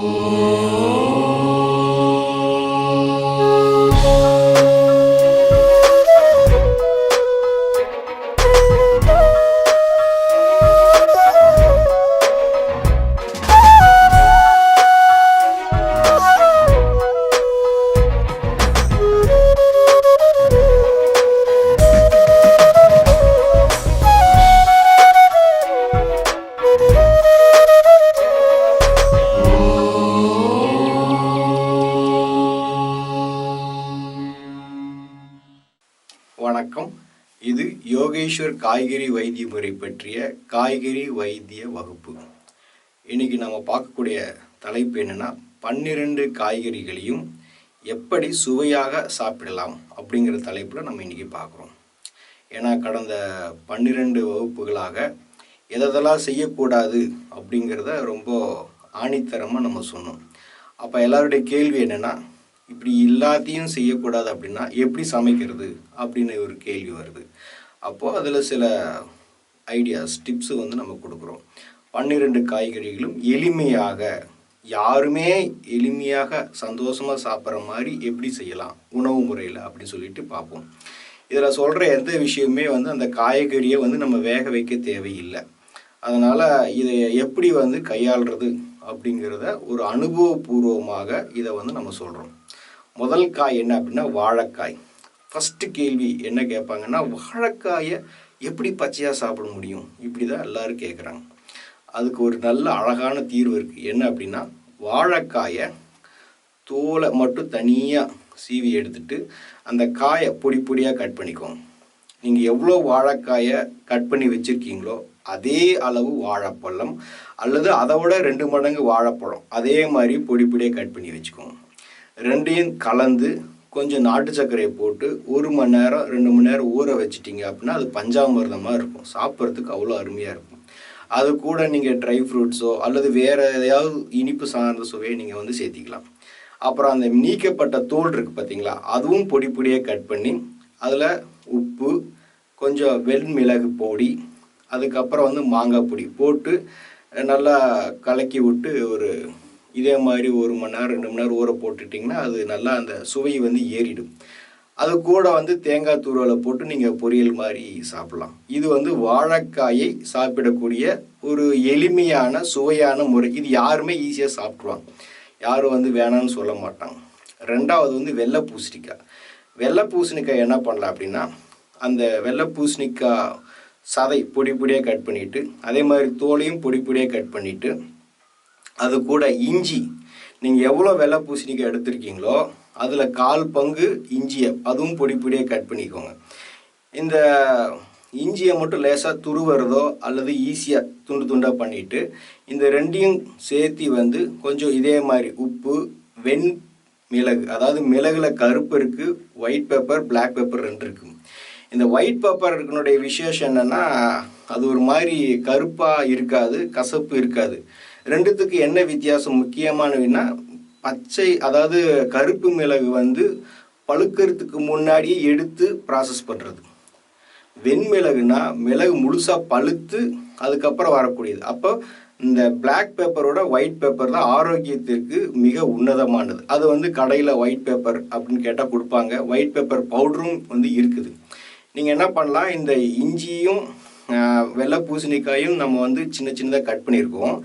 Ooh. வணக்கம். இது யோகேஸ்வர் காய்கறி வைத்திய முறை பற்றிய காய்கறி வைத்திய வகுப்பு. இன்னைக்கு நம்ம பார்க்கக்கூடிய தலைப்பு என்னென்னா பன்னிரெண்டு காய்கறிகளையும் எப்படி சுவையாக சாப்பிடலாம் அப்படிங்கிற தலைப்பில் நம்ம இன்றைக்கி பார்க்குறோம். ஏன்னா கடந்த பன்னிரெண்டு வகுப்புகளாக எதெல்லாம் செய்யக்கூடாது அப்படிங்கிறத ரொம்ப ஆணித்தரமாக நம்ம சொன்னோம். அப்போ எல்லாருடைய கேள்வி என்னென்னா இப்படி எல்லாத்தையும் செய்யக்கூடாது அப்படின்னா எப்படி சமைக்கிறது அப்படின்னு ஒரு கேள்வி வருது. அப்போது அதில் சில ஐடியாஸ் டிப்ஸு வந்து நம்ம கொடுக்குறோம். பன்னிரெண்டு காய்கறிகளும் எளிமையாக யாருமே எளிமையாக சந்தோஷமாக சாப்பிட்ற மாதிரி எப்படி செய்யலாம்? உணவு முறையில் அப்படின்னு சொல்லிட்டு பார்ப்போம். இதில் சொல்கிற எந்த விஷயமே வந்து அந்த காய்கறியை வந்து நம்ம வேக வைக்க தேவையில்லை. அதனால் இதை எப்படி வந்து கையாளுறது அப்படிங்கிறத ஒரு அனுபவபூர்வமாக இதை வந்து நம்ம சொல்கிறோம் முதல் காய் என்ன அப்படின்னா வாழைக்காய். ஃபஸ்ட்டு கேள்வி என்ன கேட்பாங்கன்னா வாழைக்காயை எப்படி பச்சையாக சாப்பிட முடியும்? இப்படி தான் எல்லோரும் கேட்குறாங்க அதுக்கு ஒரு நல்ல அழகான தீர்வு இருக்குது என்ன அப்படின்னா வாழைக்காயை தோலை மட்டும் தனியாக சீவி எடுத்துட்டு அந்த காயை பொடி பொடியாக கட் பண்ணிக்கோங்க. நீங்கள் எவ்வளோ வாழைக்காயை கட் பண்ணி வச்சுருக்கீங்களோ அதே அளவு வாழைப்பழம் அல்லது அதை விட ரெண்டு மடங்கு வாழைப்பழம் அதே மாதிரி பொடி பொடியாக கட் பண்ணி வச்சுக்கோங்க. ரெண்டையும் கலந்து கொஞ்சம் நாட்டு சர்க்கரையை போட்டு ஒரு மணி நேரம் ரெண்டு மணி நேரம் ஊற வச்சிட்டிங்க அப்படின்னா அது பஞ்சாமிரதமாக இருக்கும். சாப்பிட்றதுக்கு அவ்வளோ அருமையாக இருக்கும். அது கூட நீங்கள் ட்ரை ஃப்ரூட்ஸோ அல்லது வேறு எதையாவது இனிப்பு சார்ந்த சுவையை நீங்கள் வந்து சேர்த்திக்கலாம். அப்புறம் அந்த நீக்கப்பட்ட தோல் இருக்குது பார்த்தீங்களா அதுவும் பொடி பொடியாக கட் பண்ணி அதில் உப்பு கொஞ்சம் வெண்மிளகு பொடி அதுக்கப்புறம் வந்து மாங்காய் பொடி போட்டு நல்லா கலக்கி விட்டு ஒரு இதே மாதிரி ஒரு மணி நேரம் ரெண்டு மணி நேரம் ஊற போட்டுட்டிங்கன்னா அது நல்லா அந்த சுவை வந்து ஏறிடும். அது கூட வந்து தேங்காய் தூரலை போட்டு நீங்கள் பொரியல் மாதிரி சாப்பிடலாம். இது வந்து வாழைக்காயை சாப்பிடக்கூடிய ஒரு எளிமையான சுவையான முறை. இது யாருமே ஈஸியாக சாப்பிட்ருவாங்க யாரும் வந்து வேணாம்னு சொல்ல மாட்டாங்க. ரெண்டாவது வந்து வெள்ளை பூசணிக்காய். வெள்ளை பூசணிக்காய் என்ன பண்ணலாம் அப்படின்னா அந்த வெள்ளை பூசணிக்காய் சதை பொடி பொடியாக கட் பண்ணிவிட்டு அதே மாதிரி தோலையும் பொடி பொடியாக கட் பண்ணிவிட்டு அது கூட இஞ்சி. நீங்கள் எவ்வளோ வெள்ளை பூசணிக்காய் எடுத்திருக்கீங்களோ அதில் கால் பங்கு இஞ்சியை அதுவும் பொடி பொடியாக கட் பண்ணிக்கோங்க. இந்த இஞ்சியை மட்டும் லேசாக துருவுறதோ அல்லது ஈஸியாக துண்டு துண்டாக பண்ணிவிட்டு இந்த ரெண்டையும் சேர்த்து வந்து கொஞ்சம் இதே மாதிரி உப்பு வெண் மிளகு அதாவது மிளகுல கருப்பு இருக்குது ஒயிட் பேப்பர் பிளாக் பேப்பர் ரெண்டு இருக்குது இந்த ஒயிட் பேப்பர் இருக்கனுடைய விசேஷம் என்னென்னா அது ஒரு மாதிரி கருப்பாக இருக்காது கசப்பு இருக்காது. ரெண்டுத்துக்கு என்ன வித்தியாசம் முக்கியமானதுன்னா பச்சை அதாவது கருப்பு மிளகு வந்து பழுக்கிறதுக்கு முன்னாடியே எடுத்து ப்ராசஸ் பண்ணுறது வெண்மிளகுனா மிளகு முழுசாக பழுத்து அதுக்கப்புறம் வரக்கூடியது. அப்போ இந்த பிளாக் பேப்பரோட ஒயிட் பேப்பர் தான் ஆரோக்கியத்திற்கு மிக உன்னதமானது. அது வந்து கடையில் ஒயிட் பேப்பர் அப்படின்னு கேட்டால் கொடுப்பாங்க. ஒயிட் பேப்பர் பவுடரும் வந்து இருக்குது. நீங்கள் என்ன பண்ணலாம் இந்த இஞ்சியும் வெள்ளை பூசணிக்காயும் நம்ம வந்து சின்ன சின்னதாக கட் பண்ணியிருக்கோம்.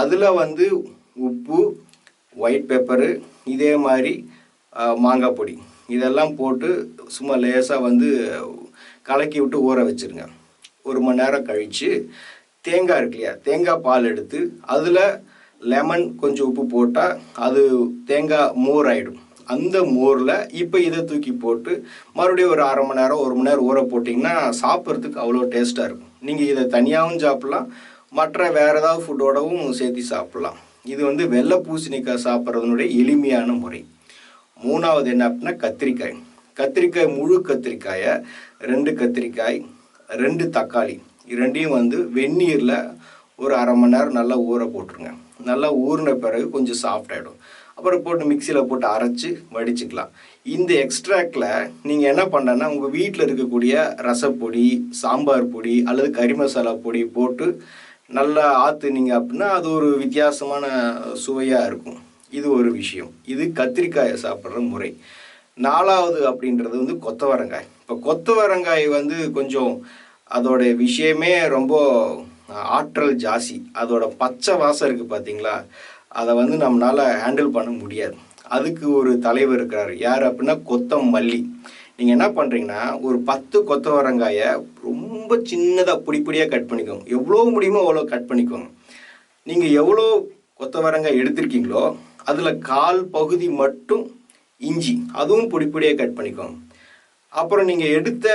அதில் வந்து உப்பு ஒயிட் பேப்பரு இதே மாதிரி மாங்காய் பொடி. இதெல்லாம் போட்டு சும்மா லேசாக வந்து கலக்கி விட்டு ஊற வச்சுருங்க. ஒரு மணி நேரம் கழித்து தேங்காய் இருக்கு இல்லையா? தேங்காய் பால் எடுத்து அதில் லெமன் கொஞ்சம் உப்பு போட்டால் அது தேங்காய் மோர் ஆகிடும் அந்த மோரில் இப்போ இதை தூக்கி போட்டு மறுபடியும் ஒரு அரை மணி நேரம் ஒரு மணி நேரம் ஊற போட்டிங்கன்னா சாப்பிட்றதுக்கு அவ்வளோ டேஸ்ட்டாக இருக்கும். நீங்கள் இதை தனியாகவும் சாப்பிட்லாம். மற்ற வேறு ஏதாவது ஃபுட்டோடவும் சேர்த்து சாப்பிட்லாம். இது வந்து வெள்ளை பூசணிக்காய் சாப்பிட்றதுனுடைய எளிமையான முறை. மூணாவது என்ன அப்படின்னா கத்திரிக்காய். கத்திரிக்காய் முழு கத்திரிக்காயை ரெண்டு கத்திரிக்காய் ரெண்டு தக்காளி. ரெண்டையும் வந்து வெந்நீரில் ஒரு அரை மணி நேரம் நல்லா ஊற போட்டுருங்க. நல்லா ஊறின பிறகு கொஞ்சம் சாஃப்ட் ஆகிடும் அப்புறம் போட்டு மிக்சியில் போட்டு அரைச்சி வடிச்சுக்கலாம். இந்த எக்ஸ்ட்ராக்டில் நீங்கள் என்ன பண்ணனா உங்கள் வீட்டில் இருக்கக்கூடிய ரசப்பொடி சாம்பார் பொடி அல்லது கறி மசாலா பொடி போட்டு நல்லா ஆற்றுனீங்க அப்படின்னா அது ஒரு வித்தியாசமான சுவையாக இருக்கும். இது ஒரு விஷயம். இது கத்திரிக்காயை சாப்பிட்ற முறை. நாலாவது அப்படின்றது வந்து கொத்தவரங்காய். இப்போ கொத்தவரங்காய் வந்து கொஞ்சம் அதோட விஷயமே ரொம்ப ஆற்றல் ஜாஸ்தி. அதோட பச்சை வாசம் இருக்குது பார்த்தீங்களா? அதை வந்து நம்மளால் ஹேண்டில் பண்ண முடியாது. அதுக்கு ஒரு தலைவர் இருக்கிறார். யார் அப்படின்னா கொத்தமல்லி. நீங்கள் என்ன பண்ணுறீங்கன்னா ஒரு பத்து கொத்தவரங்காயை ரொம்ப சின்னதாக பொடி பொடியாக கட் பண்ணிக்கோங்க. எவ்வளோ முடியுமோ அவ்வளோ கட் பண்ணிக்கோங்க. நீங்கள் எவ்வளோ கொத்தவரங்காய் எடுத்திருக்கீங்களோ அதில் கால் பகுதி மட்டும் இஞ்சி அதுவும் பொடி பொடியாக கட் பண்ணிக்கோங்க. அப்புறம் நீங்கள் எடுத்த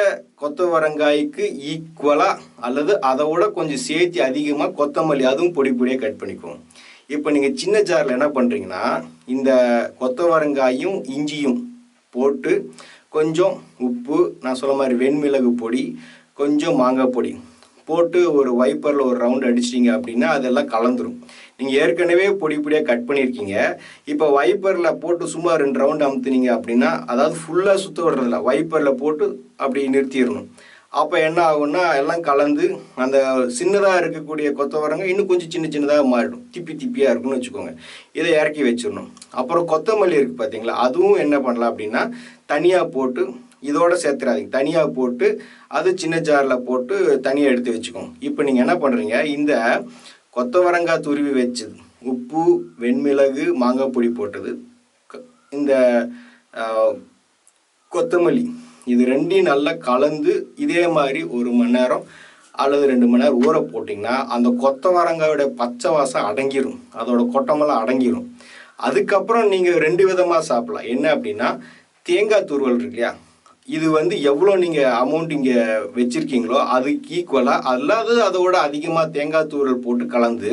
கொத்தவரங்காய்க்கு ஈக்குவலாக அல்லது அதை விட கொஞ்சம் சேர்த்து அதிகமாக கொத்தமல்லி அதுவும் பொடி பொடியாக கட் பண்ணிக்கோங்க. இப்போ நீங்கள் சின்ன ஜாரில் என்ன பண்ணுறீங்கன்னா இந்த கொத்தவரங்காயும் இஞ்சியும் போட்டு கொஞ்சம் உப்பு நான் சொல்ல மாதிரி வெண்மிளகு பொடி கொஞ்சம் மாங்காய் பொடி போட்டு ஒரு வைப்பரில் ஒரு ரவுண்ட் அடிச்சிட்டிங்க அப்படின்னா அதெல்லாம் கலந்துரும். நீங்கள் ஏற்கனவே பொடி பொடியாக கட் பண்ணியிருக்கீங்க. இப்போ வைப்பரில் போட்டு சும்மா ரெண்டு ரவுண்ட் அமுத்துனீங்க அப்படின்னா அதாவது ஃபுல்லாக சுற்ற விடுறதில்ல வைப்பரில் போட்டு அப்படி நிறுத்திடணும். அப்போ என்ன ஆகும்னா எல்லாம் கலந்து அந்த சின்னதாக இருக்கக்கூடிய கொத்தவரங்க இன்னும் கொஞ்சம் சின்ன சின்னதாக மாறிடும். திப்பி திப்பியாக இருக்கும்னு வச்சுக்கோங்க. இதை இறக்கி வச்சிடணும். அப்புறம் கொத்தமல்லி இருக்குது பார்த்தீங்களா? அதுவும் என்ன பண்ணலாம் அப்படின்னா தனியாக போட்டு இதோட சேர்த்துறாதீங்க. தனியாக போட்டு அது சின்ன ஜாரில் போட்டு தனியாக எடுத்து வச்சுக்கோங்க. இப்போ நீங்கள் என்ன பண்ணுறீங்க இந்த கொத்தவரங்காய் துருவி வச்சது உப்பு வெண்மிளகு மாங்காய் பொடி போட்டது இந்த கொத்தமல்லி இது ரெண்டையும் நல்லா கலந்து இதே மாதிரி ஒரு மணி நேரம் அல்லது ரெண்டு மணி நேரம் ஊற போட்டிங்கன்னா அந்த கொத்தவரங்காயோட பச்சை வாசம் அடங்கிரும். அதோட கொட்டமெல்லாம் அடங்கிரும். அதுக்கப்புறம் நீங்கள் ரெண்டு விதமாக சாப்பிட்லாம். என்ன அப்படின்னா தேங்காய் துருவல் இருக்கு இல்லையா? இது வந்து எவ்வளோ நீங்கள் அமௌண்ட் இங்கே வச்சுருக்கீங்களோ அதுக்கு ஈக்குவலாக அல்லாது அதோட அதிகமாக தேங்காய் தூரல் போட்டு கலந்து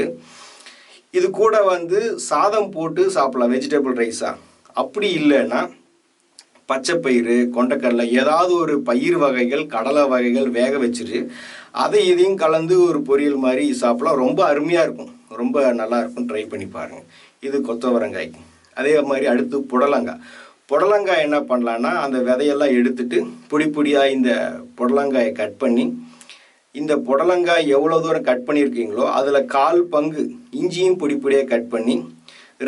இது கூட வந்து சாதம் போட்டு சாப்பிட்லாம். வெஜிடபிள் ரைஸாக அப்படி இல்லைன்னா பச்சைப்பயிறு கொண்டக்கடலை ஏதாவது ஒரு பயிர் வகைகள் கடலை வகைகள் வேக வச்சுட்டு அதை இதையும் கலந்து ஒரு பொரியல் மாதிரி சாப்பிடலாம். ரொம்ப அருமையாக இருக்கும். ரொம்ப நல்லாயிருக்கும் ட்ரை பண்ணி பாருங்கள் இது கொத்தவரங்காய். அதே மாதிரி அடுத்து புடலங்காய். புடலங்காய் என்ன பண்ணலான்னா அந்த விதையெல்லாம் எடுத்துட்டு பொடி பொடியாக இந்த புடலங்காயை கட் பண்ணி இந்த புடலங்காய் எவ்வளோ தூரம் கட் பண்ணியிருக்கீங்களோ அதில் கால் பங்கு இஞ்சியும் பொடி பொடியாக கட் பண்ணி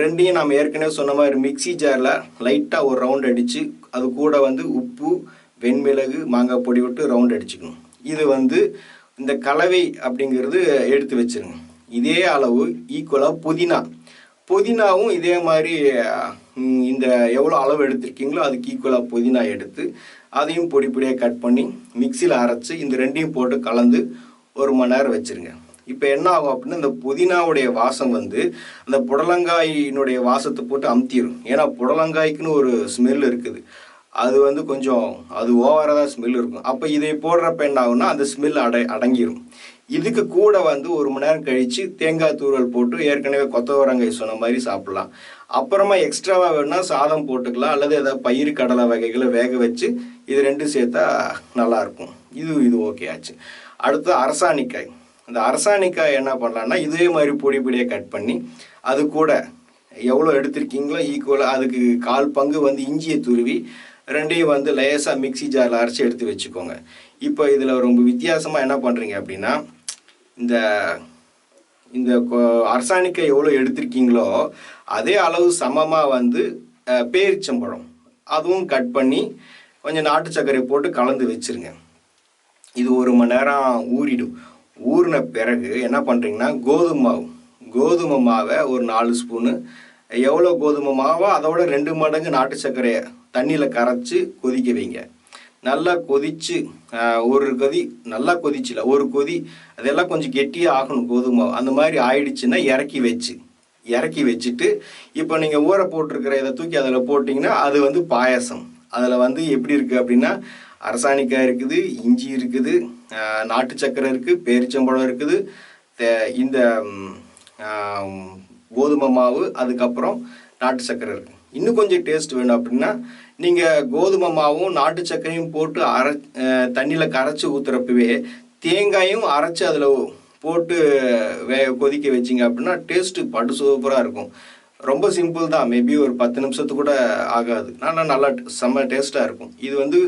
ரெண்டையும் நம்ம ஏற்கனவே சொன்ன மாதிரி மிக்ஸி ஜாரில் லைட்டாக ஒரு ரவுண்ட் அடித்து அது கூட வந்து உப்பு வெண்மிளகு மாங்காய் பொடி விட்டு ரவுண்ட் அடிச்சுக்கணும். இது வந்து இந்த கலவை அப்படிங்கிறது எடுத்து வச்சுருங்க. இதே அளவு ஈக்குவலாக புதினா. புதினாவும் இதே மாதிரி இந்த எவ்வளோ அளவு எடுத்திருக்கீங்களோ அதுக்கு ஈக்குவலாக புதினா எடுத்து அதையும் பொடி பொடியாக கட் பண்ணி மிக்சியில் அரைச்சி இந்த ரெண்டையும் போட்டு கலந்து ஒரு மணி நேரம் வச்சுருங்க. இப்போ என்ன ஆகும் அப்படின்னா இந்த புதினாவுடைய வாசம் வந்து அந்த புடலங்காயினுடைய வாசத்தை போட்டு அமுத்திடும் ஏன்னா புடலங்காய்க்குன்னு ஒரு ஸ்மெல் இருக்குது. அது வந்து கொஞ்சம் அது ஓவராக தான் ஸ்மெல் இருக்கும். அப்போ இதை போடுறப்ப என்ன ஆகும்னா அந்த ஸ்மெல் அடை அடங்கிடும் இதுக்கு கூட வந்து ஒரு மணி நேரம் கழித்து தேங்காய் தூரல் போட்டு ஏற்கனவே கொத்தவரங்காய் சொன்ன மாதிரி சாப்பிட்லாம். அப்புறமா எக்ஸ்ட்ராவாக வேணும்னா சாதம் போட்டுக்கலாம். அல்லது ஏதாவது பயிர் கடலை வகைகளை வேக வச்சு இது ரெண்டும் சேர்த்தா நல்லாயிருக்கும் இது இது ஓகே ஆச்சு. அடுத்து அரசாணிக்காய். அந்த அரசாணிக்காய் என்ன பண்ணலான்னா இதே மாதிரி பொடி பொடியாக கட் பண்ணி அது கூட எவ்வளோ எடுத்திருக்கீங்களோ ஈக்குவலாக அதுக்கு கால் பங்கு வந்து இஞ்சியை துருவி ரெண்டையும் வந்து லேசாக மிக்ஸி ஜாரில் அரைச்சி எடுத்து வச்சுக்கோங்க. இப்போ இதில் ரொம்ப வித்தியாசமாக என்ன பண்ணுறீங்க அப்படின்னா இந்த இந்த கொ- அரசாணிக்காய் எவ்வளோ எடுத்திருக்கீங்களோ அதே அளவு சமமாக வந்து பேரிச்சம்பழம். அதுவும் கட் பண்ணி கொஞ்சம் நாட்டு சர்க்கரை போட்டு கலந்து வச்சிருங்க. இது ஒரு மணி நேரம் ஊறிடும். ஊறின பிறகு என்ன பண்ணுறீங்கன்னா கோதுமை மாவு. கோதுமை மாவை ஒரு நாலு ஸ்பூனு. எவ்வளோ கோதுமை மாவோ அதோட ரெண்டு மடங்கு நாட்டு சர்க்கரையை தண்ணியில் கரைச்சி கொதிக்க வைங்க. நல்லா கொதித்து ஒரு கொதி நல்லா கொதிச்சில ஒரு கொதி. அதெல்லாம் கொஞ்சம் கெட்டியாக ஆகணும் கோதுமை அந்த மாதிரி ஆயிடுச்சுன்னா இறக்கி வச்சு இறக்கி வச்சுட்டு இப்போ நீங்கள் ஊற போட்டிருக்கிற இதை தூக்கி அதில் போட்டிங்கன்னா அது வந்து பாயாசம். அதில் வந்து எப்படி இருக்குது அப்படின்னா அரசாணிக்காய் இருக்குது இஞ்சி இருக்குது நாட்டு சக்கரை இருக்குது பேரிச்சம்பழம் இருக்குது. இந்த கோதுமை மாவு அதுக்கப்புறம் நாட்டு சக்கரை இருக்குது இன்னும் கொஞ்சம் டேஸ்ட் வேணும் அப்படின்னா நீங்கள் கோதுமை மாவும் நாட்டு சர்க்கரையும் போட்டு அரை தண்ணியில் கரைச்சி ஊற்றுறப்பவே தேங்காயும் அரைச்சி அதில் போட்டு வே கொதிக்க வச்சிங்க அப்படின்னா டேஸ்ட்டு படு சூப்பராக இருக்கும். ரொம்ப சிம்பிள் தான். மேபி ஒரு பத்து நிமிஷத்துக்கு கூட ஆகாது. ஆனால் நல்லா செம்ம டேஸ்ட்டாக இருக்கும். இது வந்து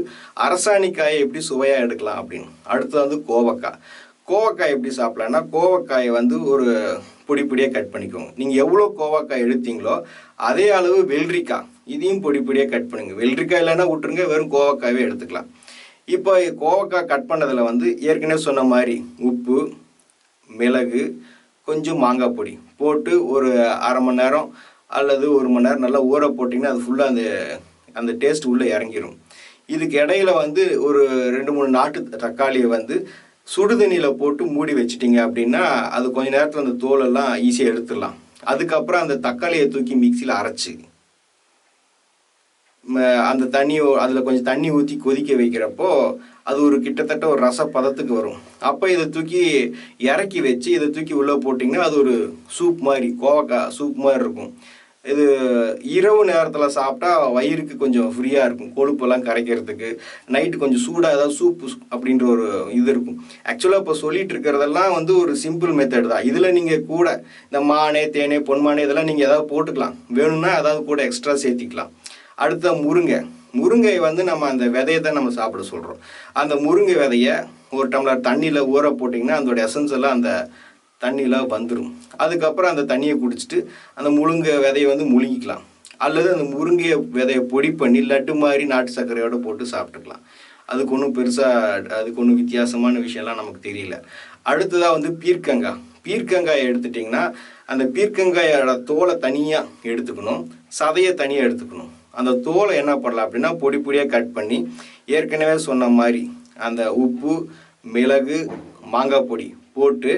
அரசாணிக்காயை எப்படி சுவையாக எடுக்கலாம் அப்படின்னு. அடுத்து வந்து கோவக்காய். கோவக்காய் எப்படி சாப்பிட்லான்னா கோவக்காயை வந்து ஒரு பொடி பொடியாக கட் பண்ணிக்கோங்க. நீங்கள் எவ்வளோ கோவக்காய் எடுத்தீங்களோ அதே அளவு வெள்ளரிக்காய். இதையும் பொடி பொடியாக கட் பண்ணுங்கள் வெள்ளரிக்காய் இல்லைன்னா விட்டுருங்க. வெறும் கோவக்காயவே எடுத்துக்கலாம். இப்போ கோவக்காய் கட் பண்ணதில் வந்து ஏற்கனவே சொன்ன மாதிரி உப்பு மிளகு கொஞ்சம் மாங்காய் பொடி போட்டு ஒரு அரை மணி நேரம் அல்லது ஒரு மணி நேரம் நல்லா ஊற போட்டிங்கன்னா அது ஃபுல்லாக அந்த அந்த டேஸ்ட் உள்ளே இறங்கிடும் இதுக்கு இடையில வந்து ஒரு ரெண்டு மூணு நாட்டு தக்காளியை வந்து சுடுதண்ணியில் போட்டு மூடி வச்சிட்டிங்க அப்படின்னா அது கொஞ்ச நேரத்தில் அந்த தோலெல்லாம் ஈஸியாக எடுத்துடலாம். அதுக்கப்புறம் அந்த தக்காளியை தூக்கி மிக்சியில் அரைச்சி அந்த தண்ணி அதில் கொஞ்சம் தண்ணி ஊற்றி கொதிக்க வைக்கிறப்போ அது ஒரு கிட்டத்தட்ட ஒரு ரச பதத்துக்கு வரும். அப்போ இதை தூக்கி இறக்கி வச்சு இதை தூக்கி உள்ளே போட்டிங்கன்னா அது ஒரு சூப் மாதிரி கோவக்காய் சூப் மாதிரி இருக்கும். இது இரவு நேரத்தில் சாப்பிட்டா வயிறுக்கு கொஞ்சம் ஃப்ரீயாக இருக்கும். கொழுப்பெல்லாம் கரைக்கிறதுக்கு. நைட்டு கொஞ்சம் சூடாக ஏதாவது சூப்பு அப்படின்ற ஒரு இது இருக்கும். ஆக்சுவலாக இப்போ சொல்லிட்டு இருக்கிறதெல்லாம் வந்து ஒரு சிம்பிள் மெத்தட் தான். இதில் நீங்கள் கூட இந்த மானே தேனே பொன்மானே இதெல்லாம் நீங்கள் ஏதாவது போட்டுக்கலாம். வேணும்னா ஏதாவது கூட எக்ஸ்ட்ரா சேர்த்திக்கலாம். அடுத்த முருங்கை. முருங்கை வந்து நம்ம அந்த விதையை தான் நம்ம சாப்பிட சொல்கிறோம் அந்த முருங்கை விதையை ஒரு டம்ளர் தண்ணியில் ஊற போட்டிங்கன்னா அதோட எசன்ஸ் எல்லாம் அந்த தண்ணியில் வந்துடும் அதுக்கப்புறம் அந்த தண்ணியை குடிச்சிட்டு அந்த முருங்கை விதையை வந்து முழுங்கிக்கலாம். அல்லது அந்த முருங்கையை விதையை பொடி பண்ணி லட்டு மாதிரி நாட்டு சர்க்கரையோடு போட்டு சாப்பிட்டுக்கலாம். அதுக்கு ஒன்றும் பெருசாக அதுக்கு ஒன்றும் வித்தியாசமான விஷயம்லாம் நமக்கு தெரியல. அடுத்ததாக வந்து பீர்க்கங்காய். பீர்க்கங்காயை எடுத்துட்டிங்கன்னா அந்த பீர்க்கங்காயோட தோலை தனியாக எடுத்துக்கணும். சதையை தனியாக எடுத்துக்கணும். அந்த தோலை என்ன பண்ணலாம் அப்படின்னா பொடி பொடியாக கட் பண்ணி ஏற்கனவே சொன்ன மாதிரி அந்த உப்பு மிளகு மாங்காய் பொடி போட்டு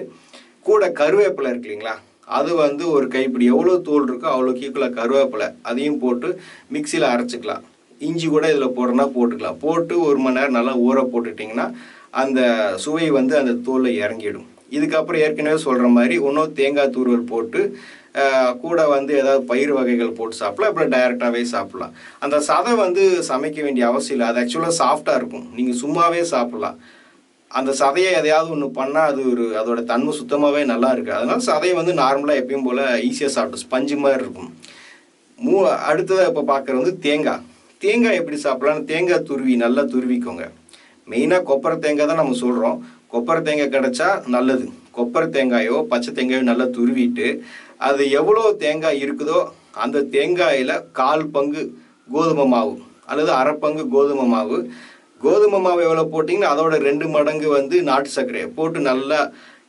கூட கருவேப்பிலை இருக்கு இல்லைங்களா? அது வந்து ஒரு கைப்பிடி. எவ்வளோ தோல் இருக்கோ அவ்வளோ கீக்குள்ள கருவேப்பிலை அதையும் போட்டு மிக்சியில் அரைச்சிக்கலாம். இஞ்சி கூட இதில் போடுறனா போட்டுக்கலாம். போட்டு ஒரு மணி நேரம் நல்லா ஊற போட்டுட்டிங்கன்னா அந்த சுவை வந்து அந்த தோலில் இறங்கிடும். இதுக்கப்புறம் ஏற்கனவே சொல்கிற மாதிரி இன்னும் தேங்காய் தூருவல் போட்டு கூட வந்து ஏதாவது பயிர் வகைகள் போட்டு சாப்பிடலாம் அப்புறம் டைரெக்டாகவே சாப்பிடலாம். அந்த சதை வந்து சமைக்க வேண்டிய அவசியம் இல்லை. அது ஆக்சுவலாக சாஃப்டாக இருக்கும். நீங்கள் சும்மாவே சாப்பிடலாம். அந்த சதையை எதையாவது ஒன்று பண்ணால் அது ஒரு அதோட தன்மை சுத்தமாகவே நல்லா இருக்குது. அதனால சதையை வந்து நார்மலாக எப்பயும் போல் ஈஸியாக சாப்பிட்டு ஸ்பஞ்சு மாதிரி இருக்கும். மூ அடுத்ததாக இப்போ பார்க்குறது வந்து தேங்காய். தேங்காய் எப்படி சாப்பிட்லாம்னு தேங்காய் துருவி நல்லா துருவிக்கோங்க. மெயினாக கொப்பரை தேங்காய் தான் நம்ம சொல்கிறோம் கொப்பரை தேங்காய் கிடச்சா நல்லது. கொப்பரை தேங்காயோ பச்சை தேங்காயோ நல்லா துருவிட்டு அது எவ்வளோ தேங்காய் இருக்குதோ அந்த தேங்காயில் கால் பங்கு கோதுமை மாவு அல்லது அரை பங்கு கோதுமை மாவு கோதுமை மாவு எவ்வளோ போட்டிங்கன்னா அதோட ரெண்டு மடங்கு வந்து நாட்டு சர்க்கரையை போட்டு நல்லா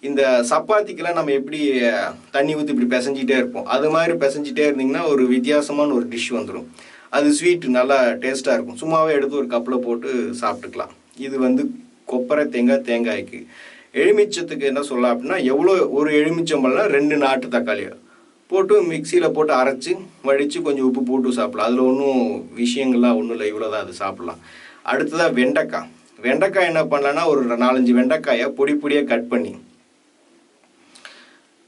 இந்த சப்பாத்திக்கெல்லாம் நம்ம எப்படி தண்ணி ஊற்றி இப்படி பிசைஞ்சிட்டே இருப்போம். அது மாதிரி பிசைஞ்சிட்டே இருந்தீங்கன்னா ஒரு வித்தியாசமான ஒரு டிஷ் வந்துடும் அது ஸ்வீட் நல்லா டேஸ்ட்டாக இருக்கும். சும்மாவே எடுத்து ஒரு கப்பில் போட்டு சாப்பிட்டுக்கலாம். இது வந்து கொப்பரை தேங்காய் தேங்காய்க்கு. எலுமிச்சத்துக்கு என்ன சொல்லலாம் அப்படின்னா எவ்வளோ ஒரு எலுமிச்சம்பழம்னா ரெண்டு நாட்டு தக்காளி. போட்டு மிக்சியில் போட்டு அரைச்சி வடித்து கொஞ்சம் உப்பு போட்டு சாப்பிடலாம். அதில் ஒன்றும் விஷயங்கள்லாம் ஒன்றும் இல்லை இவ்வளோ தான் அது சாப்பிட்லாம். அடுத்ததாக வெண்டைக்காய். வெண்டைக்காய் என்ன பண்ணலான்னா ஒரு நாலஞ்சு வெண்டைக்காயை பொடி பொடியாக கட் பண்ணி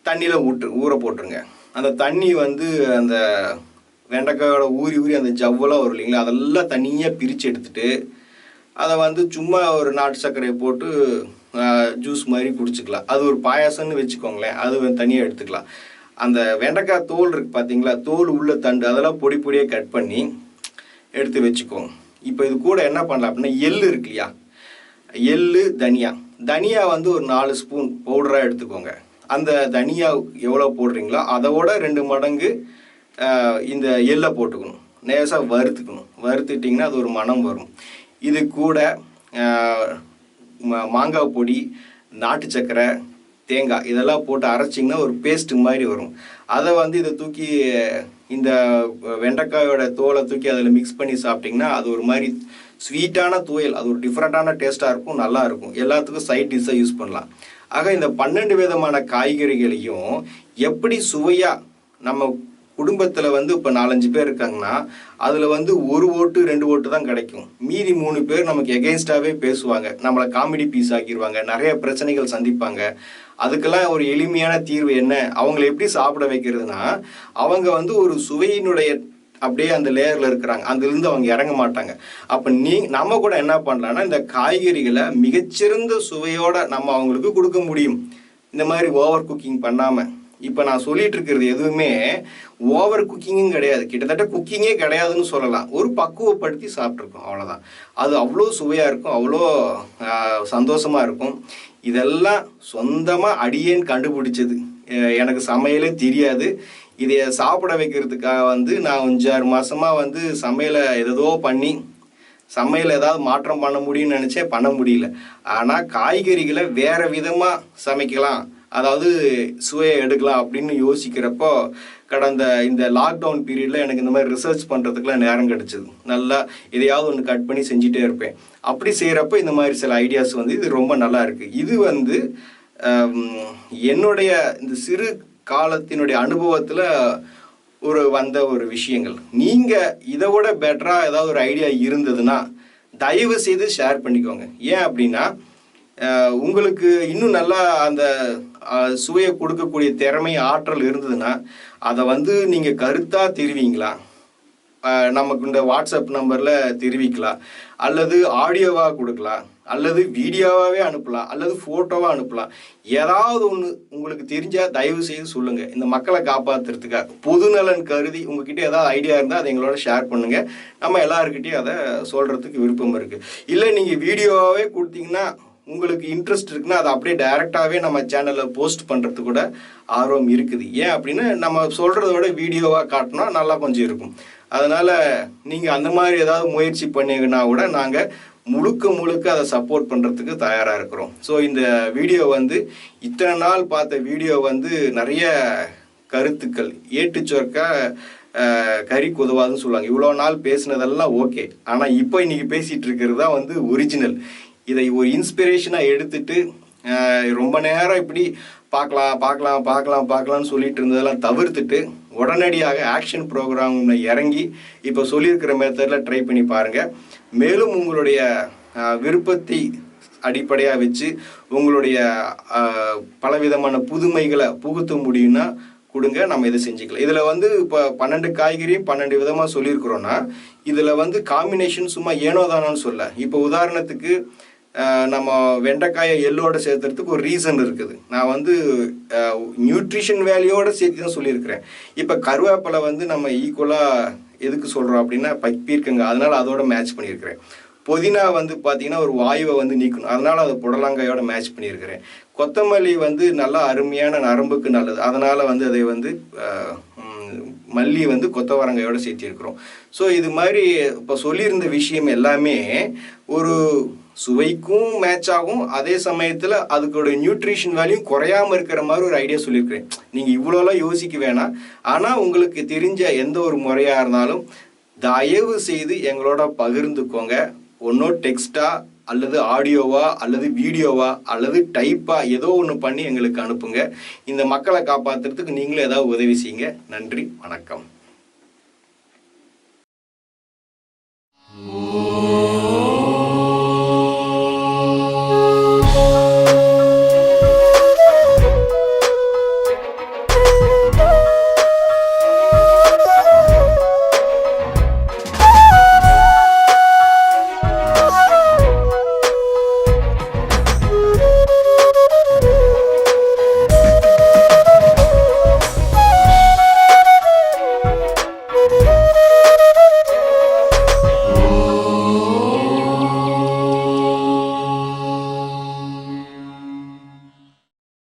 தண்ணியில் ஊட்டு ஊற போட்டுருங்க. அந்த தண்ணி வந்து அந்த வெண்டைக்காயோட ஊறி ஊறி அந்த ஜவ்வெல்லாம் வரும் இல்லைங்களா அதெல்லாம் தனியாக பிரித்து எடுத்துட்டு அதை வந்து சும்மா ஒரு நாட்டு சர்க்கரையை போட்டு ஜூஸ் மாதிரி குடிச்சுக்கலாம். அது ஒரு பாயாசம்னு வச்சுக்கோங்களேன். அது தனியாக எடுத்துக்கலாம். அந்த வெண்டைக்காய் தோல் இருக்குது பார்த்தீங்களா தோல் உள்ள தண்டு அதெல்லாம் பொடி பொடியாக கட் பண்ணி எடுத்து வச்சுக்கோங்க. இப்போ இது கூட என்ன பண்ணலாம் அப்படின்னா எள் இருக்கு இல்லையா? எள் தனியா. தனியா வந்து ஒரு நாலு ஸ்பூன் பவுடராக எடுத்துக்கோங்க. அந்த தனியா எவ்வளோ போடுறீங்களோ அதோட ரெண்டு மடங்கு இந்த எள்ளை போட்டுக்கணும். லேசாக வறுத்துக்கணும். வறுத்துட்டிங்கன்னா அது ஒரு மணம் வரும். இது கூட மாங்காய் பொடி நாட்டு சர்க்கரை தேங்காய் இதெல்லாம் போட்டு அரைச்சிங்கன்னா ஒரு பேஸ்ட் மாதிரி வரும். அதை வந்து இதை தூக்கி இந்த வெண்டைக்காயோட தோலை தூக்கி அதில் மிக்ஸ் பண்ணி சாப்பிட்டிங்கன்னா அது ஒரு மாதிரி ஸ்வீட்டான துவையல். அது ஒரு டிஃப்ரெண்ட்டான டேஸ்ட்டாக இருக்கும் நல்லா இருக்கும். எல்லாத்துக்கும் சைட் டிஷ்ஷாக யூஸ் பண்ணலாம். ஆக இந்த பன்னெண்டு விதமான காய்கறிகளையும் எப்படி சுவையாக நம்ம குடும்பத்தில் வந்து இப்போ நாலஞ்சு பேர் இருக்காங்கன்னா அதில் வந்து ஒரு ஓட்டு ரெண்டு ஓட்டு தான் கிடைக்கும். மீதி மூணு பேர் நமக்கு எகெயின்ஸ்டாகவே பேசுவாங்க. நம்மளை காமெடி பீஸ் ஆக்கிடுவாங்க நிறைய பிரச்சனைகள் சந்திப்பாங்க. அதுக்கெல்லாம் ஒரு எளிமையான தீர்வு என்ன? அவங்கள எப்படி சாப்பிட வைக்கிறதுனா அவங்க வந்து ஒரு சுவையினுடைய அப்படியே அந்த லேயரில் இருக்கிறாங்க. அதுலேருந்து அவங்க இறங்க மாட்டாங்க. அப்போ நீ நம்ம கூட என்ன பண்ணலான்னா இந்த காய்கறிகளை மிகச்சிறந்த சுவையோடு நம்ம அவங்களுக்கு கொடுக்க முடியும். இந்த மாதிரி ஓவர் குக்கிங் பண்ணாமல் இப்போ நான் சொல்லிட்டு இருக்கிறது எதுவுமே ஓவர் குக்கிங்கும் கிடையாது. கிட்டத்தட்ட குக்கிங்கே கிடையாதுன்னு சொல்லலாம். ஒரு பக்குவப்படுத்தி சாப்பிட்ருக்கோம் அவ்வளோதான் அது அவ்வளோ சுவையாக இருக்கும் அவ்வளோ சந்தோஷமாக இருக்கும். இதெல்லாம் சொந்தமாக அடியேன் கண்டுபிடிச்சது. எனக்கு சமையலே தெரியாது. இதை சாப்பிட வைக்கிறதுக்காக வந்து நான் அஞ்சாறு மாதமாக வந்து சமையலை ஏதோ பண்ணி சமையல் ஏதாவது மாற்றம் பண்ண முடியும்னு நினச்சே பண்ண முடியல. ஆனால் காய்கறிகளை வேறு விதமாக சமைக்கலாம். அதாவது சுவையை எடுக்கலாம் அப்படின்னு யோசிக்கிறப்போ கடந்த இந்த லாக்டவுன் பீரியடில் எனக்கு இந்த மாதிரி ரிசர்ச் பண்ணுறதுக்குலாம் நேரம் கிடச்சிது. நல்லா எதையாவது ஒன்று கட் பண்ணி செஞ்சுட்டே இருப்பேன். அப்படி செய்கிறப்போ இந்த மாதிரி சில ஐடியாஸ் வந்து இது ரொம்ப நல்லா இருக்குது இது வந்து என்னுடைய இந்த சிறு காலத்தினுடைய அனுபவத்தில் ஒரு வந்த ஒரு விஷயங்கள். நீங்கள் இதை விட பெட்டராக ஏதாவது ஒரு ஐடியா இருந்ததுன்னா தயவு செய்து ஷேர் பண்ணிக்கோங்க. ஏன் அப்படின்னா உங்களுக்கு இன்னும் நல்லா அந்த சுவையை கொடுக்கக்கூடிய திறமை ஆற்றல் இருந்ததுன்னா அதை வந்து நீங்கள் கருத்தாக தெரிவிங்களா? நமக்கு இந்த வாட்ஸ்அப் நம்பரில் தெரிவிக்கலாம். அல்லது ஆடியோவாக கொடுக்கலாம். அல்லது வீடியோவாகவே அனுப்பலாம். அல்லது ஃபோட்டோவாக அனுப்பலாம். ஏதாவது ஒன்று உங்களுக்கு தெரிஞ்சால் தயவு செய்து சொல்லுங்கள் இந்த மக்களை காப்பாற்றுறதுக்காக பொதுநலன் கருதி உங்ககிட்ட ஏதாவது ஐடியா இருந்தால் அதை எங்களோட ஷேர் பண்ணுங்கள் நம்ம எல்லாருக்கிட்டையும் அதை சொல்கிறதுக்கு விருப்பம் இருக்குது இல்லை நீங்கள் வீடியோவாகவே கொடுத்தீங்கன்னா உங்களுக்கு இன்ட்ரெஸ்ட் இருக்குன்னா அதை அப்படியே டைரெக்டாகவே நம்ம சேனலில் போஸ்ட் பண்ணுறது கூட ஆர்வம் இருக்குது. ஏன் அப்படின்னா நம்ம சொல்கிறத விட வீடியோவாக காட்டினா நல்லா கொஞ்சம் இருக்கும். அதனால் நீங்கள் அந்த மாதிரி ஏதாவது முயற்சி பண்ணீங்கன்னா கூட நாங்கள் முழுக்க முழுக்க அதை சப்போர்ட் பண்ணுறதுக்கு தயாராக இருக்கிறோம். ஸோ இந்த வீடியோ வந்து இத்தனை நாள் பார்த்த வீடியோ வந்து நிறைய கருத்துக்கள். ஏட்டுச்சொற்கா அஹ், கறிக்கு உதவாதுன்னு சொல்லுவாங்க. இவ்வளோ நாள் பேசினதெல்லாம் ஓகே ஆனால் இப்போ இன்றைக்கி பேசிகிட்டு இருக்கிறது தான் வந்து ஒரிஜினல் இதை ஒரு இன்ஸ்பிரேஷனாக எடுத்துட்டு ரொம்ப நேரம் இப்படி பார்க்கலாம் பார்க்கலாம் பார்க்கலாம் பார்க்கலாம்னு சொல்லிட்டு இருந்ததெல்லாம் தவிர்த்துட்டு உடனடியாக ஆக்ஷன் ப்ரோக்ராம் இறங்கி இப்போ சொல்லியிருக்கிற மெத்தடில் ட்ரை பண்ணி பாருங்கள் மேலும் உங்களுடைய விருப்பத்தை அடிப்படையாக வச்சு உங்களுடைய பலவிதமான புதுமைகளை புகுத்த முடியும்னா கொடுங்க நம்ம இதை செஞ்சுக்கலாம். இதில் வந்து இப்போ பன்னெண்டு காய்கறியும் பன்னெண்டு விதமாக சொல்லியிருக்கிறோன்னா இதில் வந்து காம்பினேஷன் சும்மா ஏனோ தானோன்னு சொல்ல. இப்போ உதாரணத்துக்கு நம்ம வெண்டைக்காயை எள்ளோட சேர்த்துறதுக்கு ஒரு ரீசன் இருக்குது. நான் வந்து நியூட்ரிஷன் வேல்யூவோட சேர்த்து தான் சொல்லியிருக்கிறேன். இப்போ கருவேப்பிலை வந்து நம்ம ஈக்குவலாக எதுக்கு சொல்கிறோம் அப்படின்னா பீர்க்கங்க. அதனால் அதோட மேட்ச் பண்ணியிருக்கிறேன். புதினா வந்து பார்த்தீங்கன்னா ஒரு வாயுவை வந்து நீக்கணும். அதனால் அதை புடலங்காயோட மேட்ச் பண்ணியிருக்கிறேன். கொத்தமல்லி வந்து நல்லா அருமையான நரம்புக்கு நல்லது. அதனால் வந்து அதை வந்து மல்லி வந்து கொத்தவரங்காயோட சேர்த்திருக்கிறோம். ஸோ இது மாதிரி இப்போ சொல்லியிருந்த விஷயம் எல்லாமே ஒரு சுவைக்கும் மேட்ச் ஆகும். அதே சமயத்தில் அதுக்கோட நியூட்ரிஷன் வேல்யூ குறையாம இருக்கிற மாதிரி ஒரு ஐடியா சொல்லியிருக்கிறேன். நீங்கள் இவ்வளோலாம் யோசிக்க வேணாம். ஆனால் உங்களுக்கு தெரிஞ்ச எந்த ஒரு முறையாக இருந்தாலும் தயவு செய்து எங்களோட பகிர்ந்துக்கோங்க. ஒன்றும் டெக்ஸ்டாக அல்லது ஆடியோவா அல்லது வீடியோவா அல்லது டைப்பாக ஏதோ ஒன்று பண்ணி எங்களுக்கு அனுப்புங்க. இந்த மக்களை காப்பாற்றுறதுக்கு நீங்களும் ஏதாவது உதவி செய்யுங்க. நன்றி வணக்கம்.